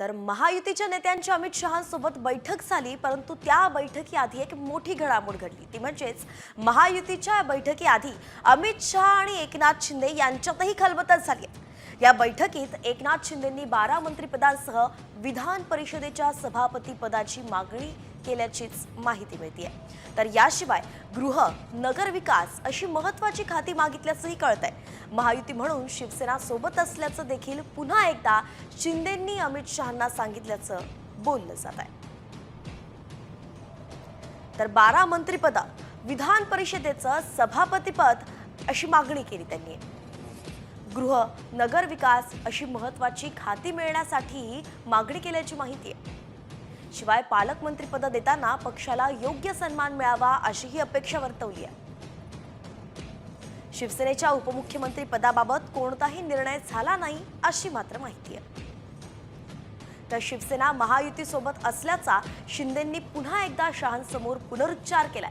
तर महायुतीच्या नेत्यांची अमित शहांसोबत बैठक झाली परंतु त्या बैठकीआधी एक मोठी घडामोड घडली ती म्हणजेच महायुतीच्या बैठकीआधी अमित शहा आणि एकनाथ शिंदे यांच्यातही खलबतच झाली आहे. या बैठकीत एकनाथ शिंदेंनी बारा मंत्रिपदांसह विधान परिषदेच्या सभापती पदाची मागणी केल्याचीच माहिती मिळते तर याशिवाय गृह नगरविकास अशी महत्वाची खाती मागितल्याचंही कळत आहे महायुती म्हणून शिवसेना सोबत असल्याचं देखील पुन्हा एकदा शिंदेंनी अमित शहांना सांगितल्याचं बोललं जात आहे तर बारा मंत्रिपद विधान परिषदेचं सभापतीपद अशी मागणी केली त्यांनी. गृह नगरविकास अशी महत्वाची खाती मिळण्यासाठी मागणी केल्याची माहिती आहे. शिवाय पालकमंत्रीपदं देताना पक्षाला योग्य सन्मान मिळावा अशीही अपेक्षा वर्तवली आहे. शिवसेनेच्या उपमुख्यमंत्री पदाबाबत कोणताही निर्णय झाला नाही अशी मात्र माहिती आहे. तर शिवसेना महायुतीसोबत असल्याचा शिंदेंनी पुन्हा एकदा शहांसमोर पुनरुच्चार केलाय.